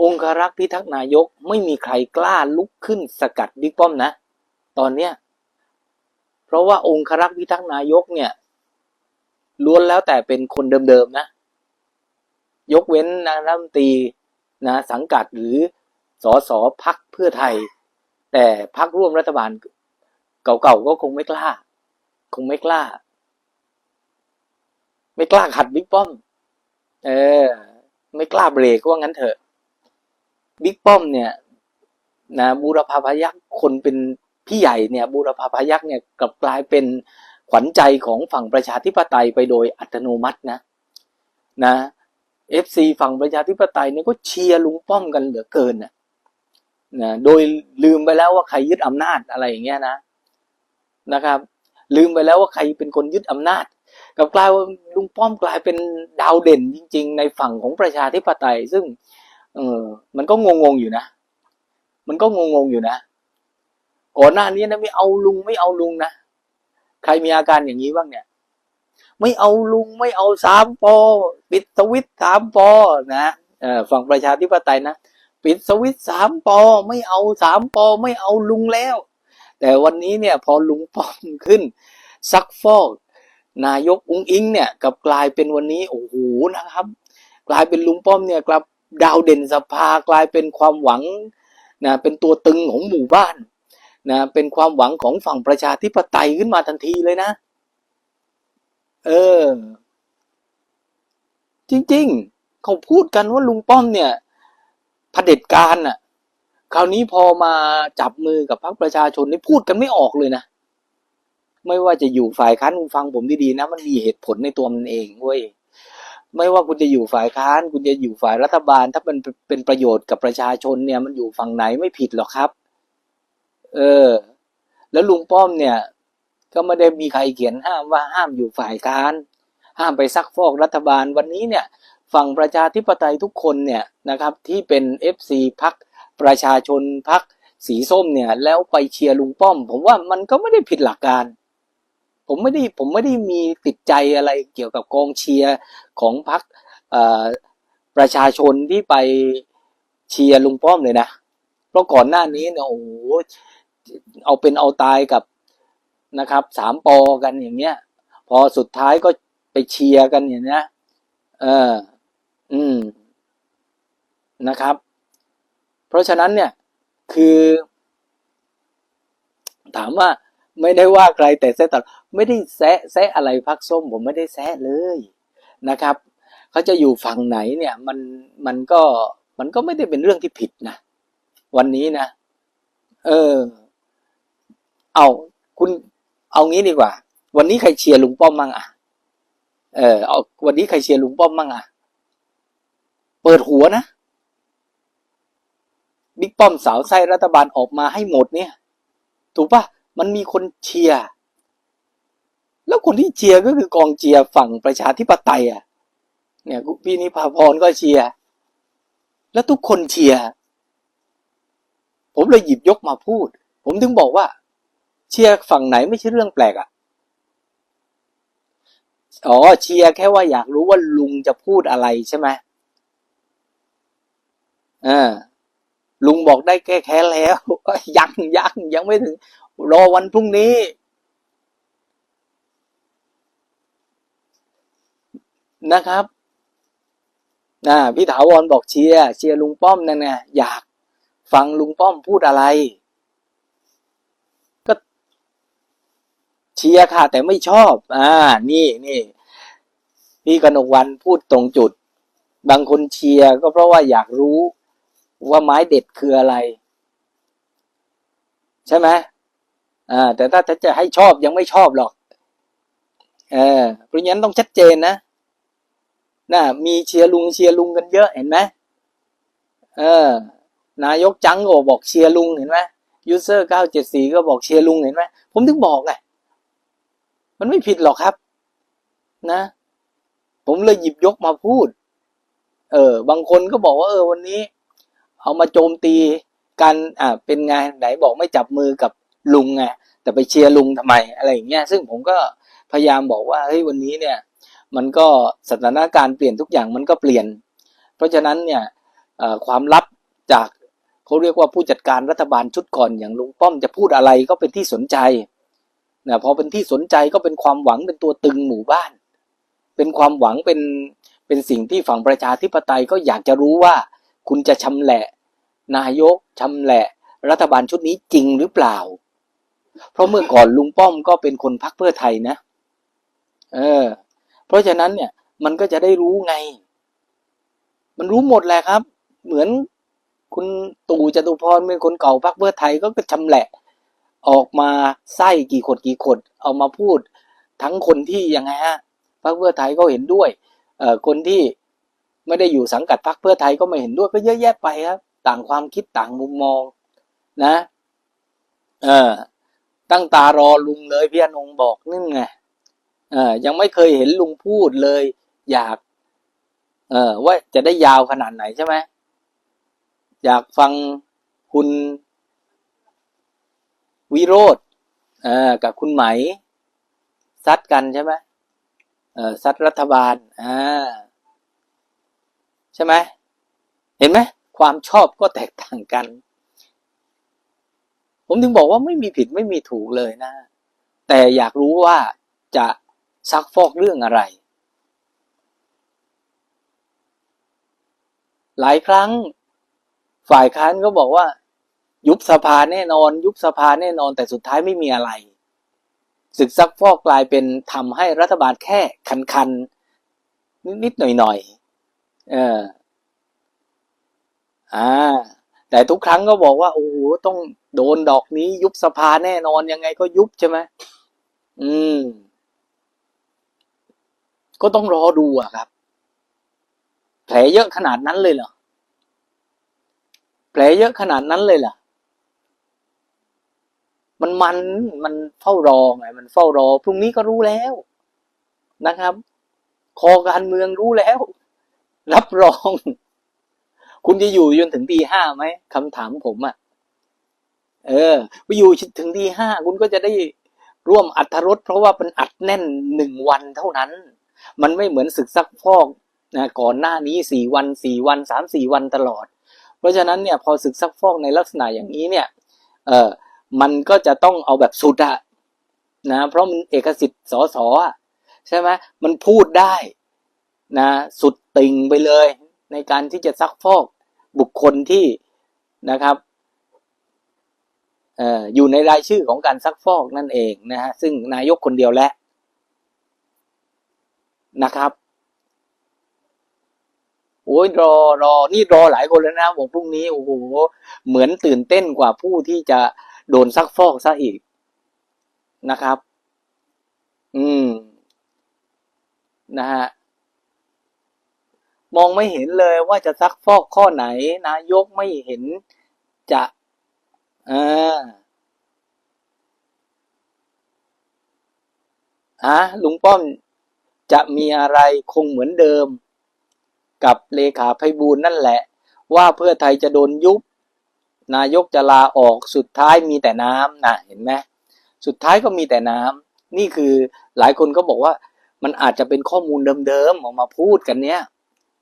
องครักษ์พิทักษ์นายกไม่มีใครกล้าลุกขึ้นสกัดบิ๊กป้อมนะ ตอนเนี้ยเพราะว่าองครักษ์พิทักษ์นายกเนี่ยล้วนแล้วแต่เป็นคนเดิมๆนะ ยกเว้นนายรัฐมนตรีนะสังกัดหรือสอสอพักเพื่อไทย แต่พักร่วมรัฐบาลเก่าๆก็คงไม่กล้า คงไม่กล้า ไม่กล้าขัดบิ๊กป้อม เออ ไม่กล้าเบรกว่างั้นเถอะ บิ๊กป้อมเนี่ยนะบูรพาพยักษ์คนเป็นพี่ใหญ่เนี่ยบูรพาพยักษ์เนี่ยกลับกลายเป็นขวัญใจของฝั่งประชาธิปไตยไปโดยอัตโนมัตินะนะเอฟซีฝั่งประชาธิปไตยเนี่ยก็เชียร์ลุงป้อมกันเหลือเกินนะนะโดยลืมไปแล้วว่าใครยึดอำนาจอะไรอย่างเงี้ยนะนะครับ ลืมไปแล้วว่าใครเป็นคนยึดอำนาจกลับกลายว่าลุงป้อมกลายเป็นดาวเด่นจริง ๆ ในฝั่งของประชาธิปไตย ซึ่ง เออ มันก็งงๆอยู่นะ มันก็งงๆอยู่นะ ก่อนหน้านี้นะไม่เอาลุงไม่เอาลุงนะ ใครมีอาการอย่างนี้บ้างเนี่ย ไม่เอาลุงไม่เอาสามปอปิดสวิตสามปอนะเออฝั่งประชาธิปไตยนะปิดสวิตสามปอไม่เอาสามปอไม่เอาลุงแล้ว แต่วันนี้เนี่ย พอลุงป้อมขึ้น ซักฟอกนายกอุ้งอิงเนี่ยกับกลายเป็นวันนี้โอ้โหนะครับ กลายเป็นลุงป้อมเนี่ยกลับ ดาวเด่นสภากลายเป็นความหวังนะเป็นตัวตึงของหมู่บ้านนะเป็นความหวังของฝั่งประชาธิปไตยขึ้นมาทันทีเลยนะ เออ จริง ๆ เขาพูดกันว่าลุงป้อมเนี่ยเผด็จการน่ะ คราวนี้พอมาจับมือกับพรรคประชาชนนี่พูดกันไม่ออกเลยนะ ไม่ว่าจะอยู่ฝ่ายค้านฟังผมดีๆนะ มันมีเหตุผลในตัวมันเองเว้ย ไม่ว่าคุณจะอยู่ฝ่ายค้าน คุณจะอยู่ฝ่ายรัฐบาล ถ้ามันเป็นประโยชน์กับประชาชนเนี่ย มันอยู่ฝั่งไหนไม่ผิดหรอกครับ เออ แล้วลุงป้อมเนี่ย ก็ไม่ได้มีใครเขียนห้ามว่าห้ามอยู่ฝ่ายค้าน ห้ามไปซักฟอกรัฐบาลวันนี้เนี่ย ฝั่งประชาธิปไตยทุกคนเนี่ยนะครับ ที่เป็นเอฟซีพักประชาชนพักสีส้มเนี่ย แล้วไปเชียร์ลุงป้อม ผมว่ามันก็ไม่ได้ผิดหลักการ ผมไม่ได้ผมไม่ได้มีติดใจอะไรเกี่ยวกับกองเชียร์ของพรรคประชาชนที่ไปเชียร์ลุงป้อมเลยนะ เพราะก่อนหน้านี้เนี่ยโอ้โหเอาเป็นเอาตายกับนะครับสามปอกันอย่างเงี้ย พอสุดท้ายก็ไปเชียร์กันอย่างเนี้ยเออ อืมนะครับ เพราะฉะนั้นเนี่ยคือ ถามว่า ไม่ได้ว่าใครแต่แซะตลอดไม่ได้แซะแซะอะไรพักส้มผมไม่ได้แซะเลยนะครับเขาจะอยู่ฝั่งไหนเนี่ยมันมันก็มันก็ไม่ได้เป็นเรื่องที่ผิดนะวันนี้นะ เออ เอาคุณเอางี้ดีกว่า วันนี้ใครเชียร์ลุงป้อมมั่งอะเออเอาวันนี้ใครเชียร์ลุงป้อมมั่งอะเปิดหัวนะบิ๊กป้อมสาวไส้รัฐบาลออกมาให้หมดเนี่ย ถูกปะ มันมีคนเชียร์แล้วคนที่เชียร์ก็คือกองเชียร์ฝั่งประชาธิปไตยอะ เนี่ยพี่นิพาพรก็เชียร์แล้วทุกคนเชียร์ผมเลยหยิบยกมาพูด ผมถึงบอกว่า เชียร์ฝั่งไหนไม่ใช่เรื่องแปลกอะอ๋อเชียร์แค่ว่าอยากรู้ว่าลุงจะพูดอะไรใช่ไหมอ่าลุงบอกได้แก้แค้นแล้วยังยังยังไม่ถึง รอวันพรุ่งนี้ นะครับนะพี่ถาวรบอกเชียร์เชียร์ลุงป้อมนั่นไงอยากฟังลุงป้อมพูดอะไร ก็เชียร์ค่ะ แต่ไม่ชอบ อ่า นี่นี่พี่กนกวันพูดตรงจุด บางคนเชียร์ก็เพราะว่าอยากรู้ว่าไม้เด็ดคืออะไร ใช่ไหม อ่า แต่ถ้าจะให้ชอบยังไม่ชอบหรอกเออเพราะงั้นต้องชัดเจนนะน่ะมีเชียร์ลุงเชียร์ลุงกันเยอะเห็นไหมเออ นายกจังก็บอกเชียร์ลุงเห็นไหมยูเซอร์เก้าเจ็ดสี่ก็บอกเชียร์ลุงเห็นไหมผมถึงบอกไงมันไม่ผิดหรอกครับ นะ ผมเลยหยิบยกมาพูด เออ บางคนก็บอกว่า เออ วันนี้ เอามาโจมตีกันอ่าเป็นไงไหนบอกไม่จับมือกับ ลุงไงแต่ไปเชียร์ลุงทำไมอะไรอย่างเงี้ยซึ่งผมก็พยายามบอกว่าเฮ้ยวันนี้เนี่ย มันก็สถานการณ์เปลี่ยนทุกอย่างมันก็เปลี่ยน เพราะฉะนั้นเนี่ยความลับจากเขาเรียกว่าผู้จัดการรัฐบาลชุดก่อนอย่างลุงป้อมจะพูดอะไรก็เป็นที่สนใจนะพอเป็นที่สนใจก็เป็นความหวังเป็นตัวตึงหมู่บ้าน เป็นความหวังเป็นเป็นสิ่งที่ฝั่งประชาธิปไตยก็อยากจะรู้ว่า คุณจะชำแหละ นายกชำแหละ รัฐบาลชุดนี้จริงหรือเปล่า เพราะเมื่อก่อนลุงป้อมก็เป็นคนพักเพื่อไทยนะ เออ เพราะฉะนั้นเนี่ย มันก็จะได้รู้ไง มันรู้หมดแหละครับ เหมือนคุณตู่จตุพรเป็นคนเก่าพักเพื่อไทยก็กชำแหละ ออกมาไส้กี่ขดกี่ขด เอามาพูดทั้งคนที่ยังไงฮะพักเพื่อไทยก็เห็นด้วย เอ่อคนที่ไม่ได้อยู่สังกัดพรรคเพื่อไทยก็ไม่เห็นด้วยก็เยอะแยะไปครับ ต่างความคิดต่างมุมมอง นะ เออ ตั้งตารอลุงเลยพี่อนงบอกนั่นไงเออยังไม่เคยเห็นลุงพูดเลย อยาก เออว่าจะได้ยาวขนาดไหนใช่ไหมอยากฟังคุณวิโรธเออกับคุณไหม ซัดกันใช่ไหมเออซัดรัฐบาลอ่าใช่ไหมเห็นไหมความชอบก็แตกต่างกัน ผมถึงบอกว่าไม่มีผิดไม่มีถูกเลยนะ แต่อยากรู้ว่าจะซักฟอกเรื่องอะไร หลายครั้งฝ่ายค้านก็บอกว่า ยุบสภาแน่นอน ยุบสภาแน่นอน แต่สุดท้ายไม่มีอะไรศึกซักฟอกกลายเป็นทำให้รัฐบาลแค่คันคันๆ นิดๆหน่อยๆเอออ่า แต่ทุกครั้งก็บอกว่าโอ้โหต้องโดนดอกนี้ ยุบสภาแน่นอนยังไงก็ยุบใช่ไหมอืม ก็ต้องรอดูอะครับ แผลเยอะขนาดนั้นเลยเหรอแผลเยอะขนาดนั้นเลยเหรอมันมันมันเฝ้ารอไงมันเฝ้ารอ พรุ่งนี้ก็รู้แล้วนะครับ คอการเมืองรู้แล้ว รับรอง คุณจะอยู่จนถึงตีห้าไหมคำถามผมอะ่ะ เออไปอยู่ถึงตีห้าคุณก็จะได้ร่วมอัธรสเพราะว่าเป็นอัดแน่นหนึ่งวันเท่านั้น มันไม่เหมือนศึกซักฟอกนะก่อนหน้านี้สี่วันสี่วันสามสี่วันตลอด เพราะฉะนั้นเนี่ยพอศึกซักฟอกในลักษณะอย่างนี้เนี่ย เออมันก็จะต้องเอาแบบสุดอะนะ เพราะมันเอกสิทธิ์สอสอใช่ไหมมันพูดได้นะ สุดติ่งไปเลย ในการที่จะซักฟอก บุคคลที่นะครับอยู่ในรายชื่อของการซักฟอกนั่นเองนะฮะซึ่งนายกคนเดียวแหละนะครับโอ้ยรอรอนี่รอหลายคนแล้วนะบอกพรุ่งนี้โอ้โหเหมือนตื่นเต้นกว่าผู้ที่จะโดนซักฟอกซะอีกนะครับ อืม นะฮะ มองไม่เห็นเลยว่าจะซักฟอกข้อไหน นายกไม่เห็นจะอ่าฮะลุงป้อมจะมีอะไรคงเหมือนเดิม กับเลขาไพบูลนั่นแหละ ว่าเพื่อไทยจะโดนยุบ นายกจะลาออกสุดท้ายมีแต่น้ำนะเห็นไหมสุดท้ายก็มีแต่น้ำนี่คือหลายคนก็บอกว่า มันอาจจะเป็นข้อมูลเดิมๆออกมาพูดกันเนี้ย